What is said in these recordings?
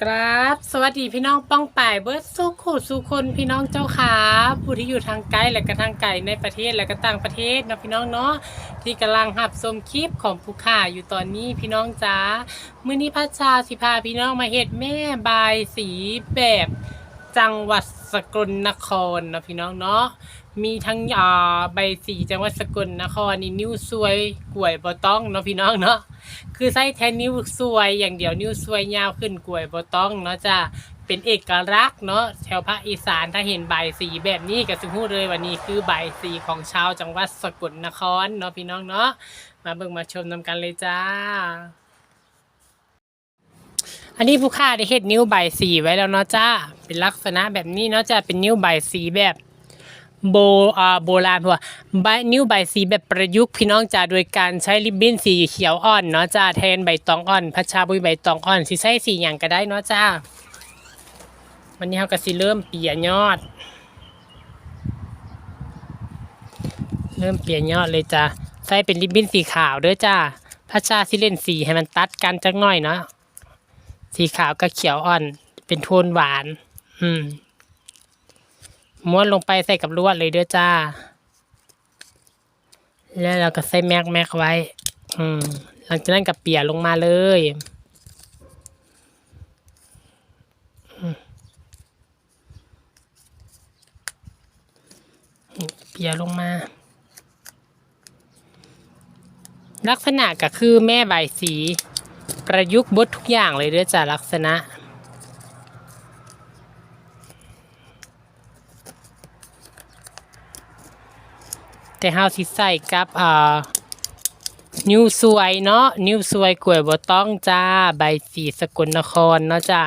ครับสวัสดีพี่น้องป้องป่ายเบิร์ดสุขูสุคนพี่น้องเจ้าขาผู้ที่อยู่ทางไกลและก็ทางไกลในประเทศและก็ต่างประเทศนะพี่น้องเนาะที่กำลังหับชมคลิปของผู้ข่าอยู่ตอนนี้พี่น้องจ้ามื้อนี้พระชาสิพาพี่น้องมาเฮ็ดแม่บายสีแบบจังหวัด สกลนครเนาะพี่น้องเนาะมีทั้งอ่าใบสีจังหวัดสกลนครนี่นิ้วสวยกล้วยบ่ต้องเนาะพี่น้องเนาะคือไส้แทนนิ้วสวยอย่างเดียวนิ้วสวยยาวขึ้นกล้วยบ่ต้องเนาะจ้ะเป็นเอกลักษณ์เนาะแถวภาคอีสานถ้าเห็นใบสีแบบนี้ก็สิพูดเลยว่านี่คือใบสีของชาวจังหวัดสกลนครเนาะพี่น้องเนาะมาเบิ่งมาชมนำกันเลยจ้า อันนี้ผู้ค่าได้เฮ็ดนิ้วใบสีไว้แล้วเนาะจ้า เป็นลักษณะแบบนี้เนาะจ้า เป็นนิ้วใบสีแบบโบอ่าโบราณเพราะว่าใบนิ้วใบสีแบบประยุกต์พี่น้องจ้าโดยการใช้ริบบิ้นสีเขียวอ่อนเนาะจ้าแทนใบตองอ่อนพัชชาบุยใบตองอ่อนสิใช้สีอย่างก็ได้เนาะจ้า วันนี้เราก็สิเริ่มเปียยอด เริ่มเปียยอดเลยจ้าใส่เป็นริบบิ้นสีขาวเด้อจ้าพัชชาสิเล่นสีให้มันตัดกันจักหน่อยเนาะ สีขาวกับเขียวอ่อน เป็นโทนหวาน อืม ม้วนลงไปใส่กับลวดเลยเด้อจ้า แล้วเราก็ใส่แม็กแม็กไว้ อืม หลังจากนั้นก็เปียลงมาเลยเปียลงมา ลักษณะก็คือแม่ใบสี ประยุกต์บดทุกอย่างเลยเด้อจ้าลักษณะแต่เฮาสิใส่กับอ่านิ้วสวยเนาะนิ้วสวยกล้วยบ่ต้องจ้าใบสีสกลนครเนาะจ้า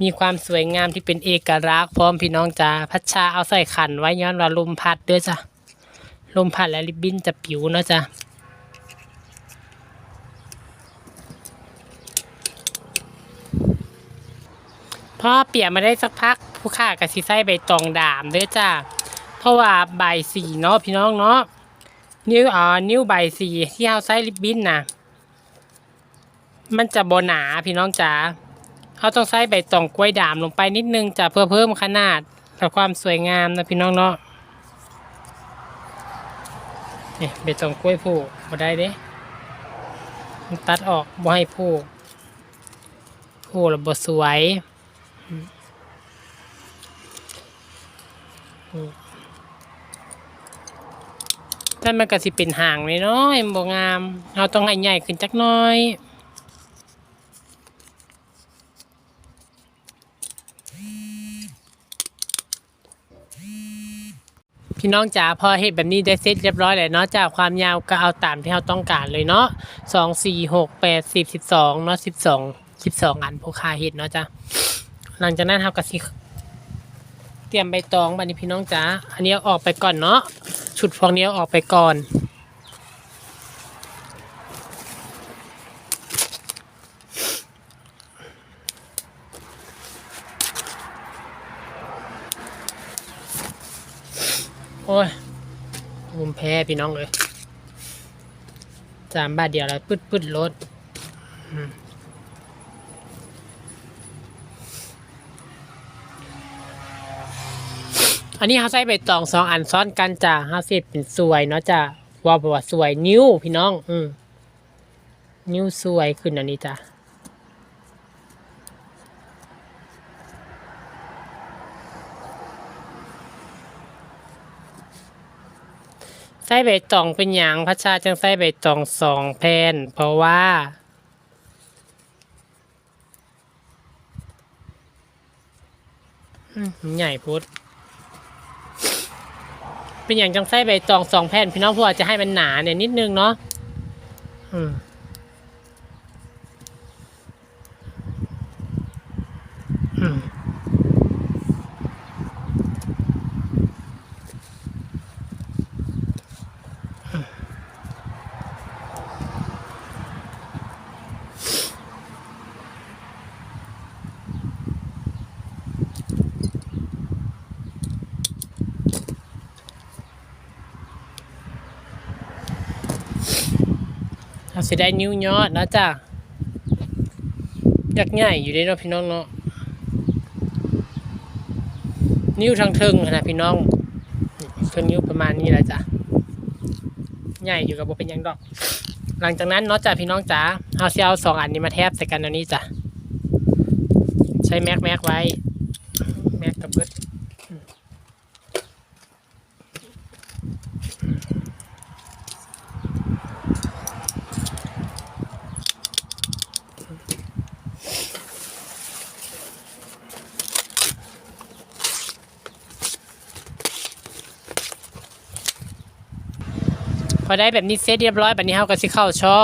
มีความสวยงามที่เป็นเอกลักษณ์พร้อมพี่น้องจ้าพัชชาเอาใส่ขันไว้ย้อนว่าลมพัดเด้อจ้าลมพัดและริบบิ้นจะปิวเนาะจ้า พอเปียกมาได้สักพักผู้ค่าก็สิใส่ใบตองดามเด้อจ้าเพราะว่าใบสีเนาะพี่น้องเนาะนิ้วอ่านิ้วใบสีที่เราใช้ริบบิ้นนะมันจะบหนาพี่น้องจ๋าเขาต้องใส่ใบตองกล้วยด่ามลงไปนิดนึงจะเพื่อเพิ่มขนาดและความสวยงามนะพี่น้องเนาะนี่ใบตองกล้วยผูกบ่ได้เด้ตัดออกบ่ให้ผูกผูกแล้วบ่สวย อืมอืมแต่มันก็สิเป็นห่างเลยเนาะเอ็มบงามเราต้องให้ใหญ่ขึ้นจักน้อยพี่น้องจ๋าพอเฮ็ดแบบนี้ได้เสร็จเรียบร้อยแล้วเนาะจากความยาวก็เอาตามที่เราต้องการเลยเนาะสองสี่หกแปดสิบสิบสองเนาะสิบสองสิบสองอันผู้คาเฮ็ดเนาะจ้ะ หลังจากนั้นเราก็สิเตรียมใบตองบัดนี้พี่น้องจ๋าอันนี้ออกไปก่อนเนาะชุดพวกนี้ออกไปก่อนโอ้ยมุมแพ้พี่น้องเลยสามบาทเดียวแล้วปืดปืดรถ อันนี้เขาใส่ใบตองสองอันซ้อนกันจ้ะเขาเสร็จเป็นสวยเนาะจ้ะว่าบอกว่าสวยนิ้วพี่น้อง อืมนิ้วสวยขึ้นอันนี้จ้ะใส่ใบตองเป็นอย่างพระชาจังใส่ใบตองสองแผ่นเพราะว่า ใหญ่พุด เป็นอย่างจังไส้ใบตองสองแผ่นพี่น้องเพราะว่าจะให้มันหนาเนี่ยนิดนึงเนาะอืม สิได้นิ้วยอดนะจ้ะยักษ์ใหญ่อยู่ได้เนาะพี่น้องเนาะนิ้วทางเทิงนะพี่น้องส่วนนิ้วประมาณนี้แหละจ้ะใหญ่อยู่กับโบเป็นยังดอก หลังจากนั้นเนาะจ้ะพี่น้องจ๋าเอาเสี้ซลสองอันนี้มาแทบใส่กันตอนนี้จ้ะใช้แม็กแม็กไว้แม็กกับเบิร์ด พอได้แบบนี้เสร็จเรียบร้อยแบบนี้เฮาก็สิเข้าช่อ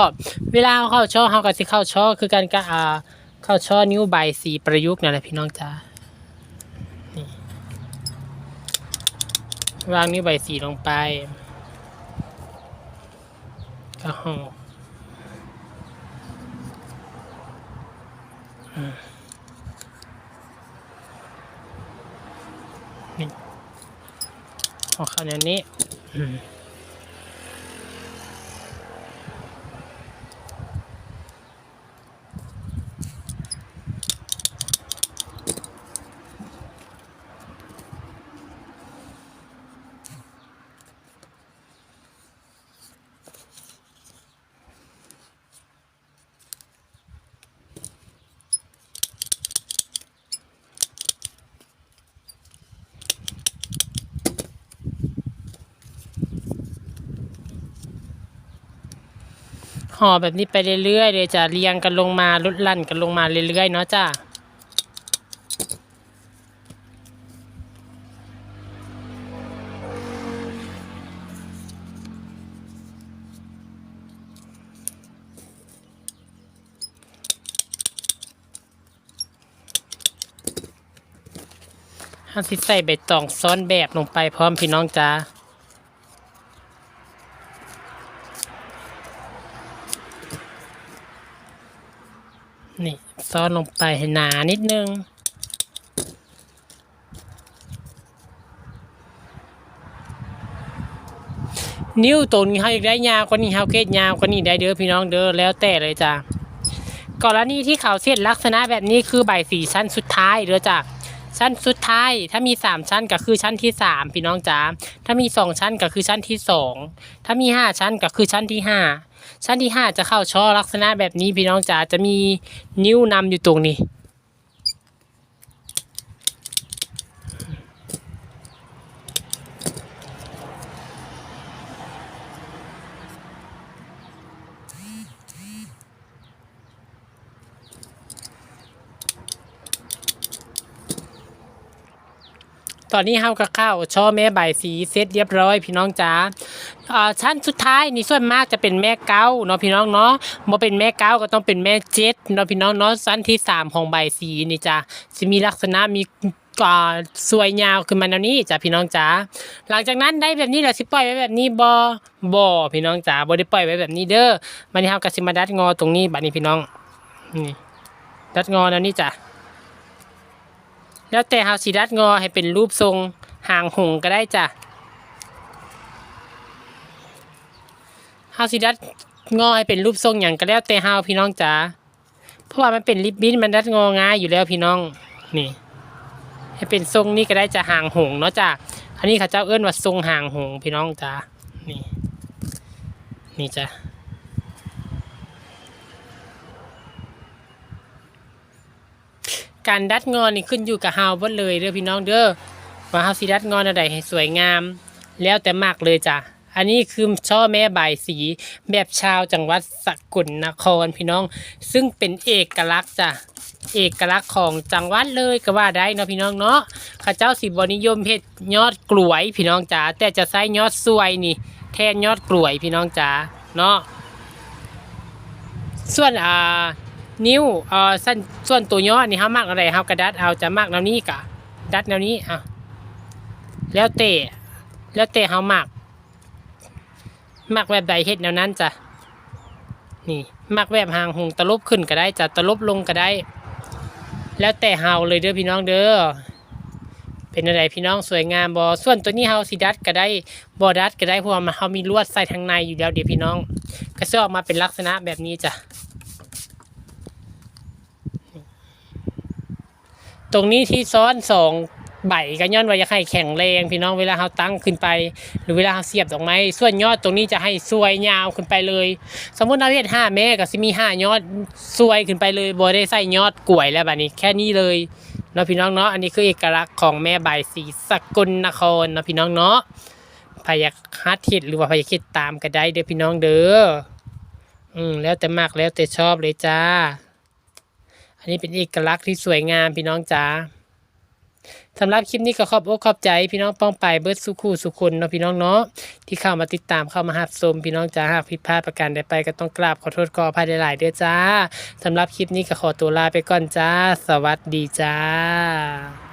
เวลาเฮาเข้าช่อเฮาก็สิเข้าช่อคือการกะอ่าเข้าช่อนิ้วใบสีประยุกต์นั่นแหละพี่น้องจ้าวางนิ้วใบสีลงไปก็ห่ออืมนี่ห่อข้าในนี้ ห่อแบบนี้ไปเรื่อยๆเลยจ้ะเรียงกันลงมาลุดลั่นกันลงมาเรื่อยๆเนาะจ้ะห้าสิใส่ใบตองซ้อนแบบลงไปพร้อมพี่น้องจ้า นี่ซ้อนลงไปให้หนานิดนึง นิ้วตัวนี้เขาอยากได้ยาวกว่านี้เขาเกตยาวกว่านี้ได้เด้อพี่น้องเด้อแล้วแต่เลยจ้ะกรณีที่เขาเส้นลักษณะแบบนี้คือใบสีชั้นสุดท้ายเด้อจ้ะชั้นสุดท้ายถ้ามีสามชั้นก็คือชั้นที่สามพี่น้องจ๋าถ้ามีสองชั้นก็คือชั้นที่สองถ้ามีห้าชั้นก็คือชั้นที่ห้า ชั้นที่ห้าจะเข้าช่อลักษณะแบบนี้พี่น้องจ๋าจะมีนิ้วนำอยู่ตรงนี้ ตอนนี้เฮาก็เข้าช่อแม่ใบสีเสร็จเรียบร้อยพี่น้องจ๋า ชั้นสุดท้ายนี่ส่วนมากจะเป็นแม่เก้าเนาะพี่น้องเนาะบ่เป็นแม่เก้าก็ต้องเป็นแม่เจ็ดเนาะพี่น้องเนาะชั้นที่สามของใบสีนี่จ้ะจะมีลักษณะมีก่าสวยยาวขึ้นมาแนวนี้จ้ะพี่น้องจ๋าหลังจากนั้นได้แบบนี้แล้วสิปล่อยไว้แบบนี้บ่บ่พี่น้องจ๋าบ่ได้ปล่อยไว้แบบนี้เด้อบันี้เฮาก็สิมาดัดงอตรงนี้บัดนี้พี่น้องนี่ดัดงอแนวนี้จ้ะแล้วแต่เฮาสิดัดงอให้เป็นรูปทรงหางหงก็ได้จ้ะ เฮาสิดัดงอให้เป็นรูปทรงอย่างก็แล้วแต่เฮาพี่น้องจ๋าเพราะว่ามันเป็นริบบิ้นมันดัดงอง่ายอยู่แล้วพี่น้องนี่ ให้เป็นทรงนี้ก็ได้จะห่างหงเนาะจ้ะอันนี้เขาเจ้าเอื้อนว่าทรงห่างหงพี่น้องจ๋านี่นี่จ้ะการดัดงอนนี่ขึ้นอยู่กับเฮาบดเลยเด้อพี่น้องเด้อว่าเฮาสิดัดงอนอะไรให้สวยงาม แล้วแต่มากเลยจ้ะ อันนี้คือช่อแม่บายสีแบบชาวจังหวัดสกลนครพี่น้อง ซึ่งเป็นเอกลักษณ์จ้ะเอกลักษณ์ของจังหวัดเลยก็ว่าได้เนาะพี่น้องเนาะข้าเจ้าสิบนิยมเฮ็ดยอดกลวยพี่น้องจ๋าแต่จะใช้ยอดสวยนี่ แทนยอดกลวยพี่น้องจ๋าเนาะส่วนอ่านิ้วเอ่อสั้นส่วนตัวย่อนี่เฮามากอะไรเฮากระดัดเอาจะมากแนวนี้กะดัดแนวนี้อะแล้วแต่แล้วแต่เฮามาก มักแบบใดเฮ็ดแนวนั้นจ้ะนี่มักแบบหางหงตะลบขึ้นก็ได้จ้ะตะลบลงก็ได้ แล้วแต่เฮาเลยเด้อพี่น้องเด้อเป็นอะไรพี่น้องสวยงามบอส่วนตัวนี้เฮาสิดัดก็ได้บอดัดก็ได้เพราะว่ามันเฮามีลวดใส่ทางในอยู่แล้วเดี๋ยวพี่น้อง ก็จะออกมาเป็นลักษณะแบบนี้จ้ะตรงนี้ที่ซ้อนสอง ใบก็ย้อนว่าอยากให้แข็งแรงพี่น้องเวลาเราตั้งขึ้นไป หรือเวลาเราเสียบดอกไม้ส่วนยอดตรงนี้จะให้สวยยาวขึ้นไปเลย สมมุติเราเฮ็ดห้าแม่ก็สิมีห้ายอดสวยขึ้นไปเลยบ่ได้ใส่ยอดกล้วยแล้วบัดนี้แค่นี้เลยเนาะพี่น้องเนาะอันนี้คือเอกลักษณ์ของแม่ใบสีสกลนครเนาะพี่น้องเนาะพยากฮัดเฮ็ดหรือว่าพยาคิดตามก็ได้เด้อพี่น้องเด้ออืมแล้วแต่มากแล้วแต่ชอบเลยจ้า อันนี้เป็นเอกลักษณ์ที่สวยงามพี่น้องจ้า สำหรับคลิปนี้ก็ขอบอกขอบใจพี่น้องป้องไปเบิร์ดสุขูสุคนเนาะพี่น้องเนาะที่เข้ามาติดตามเข้ามาหับชมพี่น้องจ้าหากผิดพลาดประการใดไปก็ต้องกราบขอโทษขออภัยหลายๆเด้อจ้าสำหรับคลิปนี้ก็ขอตัวลาไปก่อนจ้า สวัสดีจ้า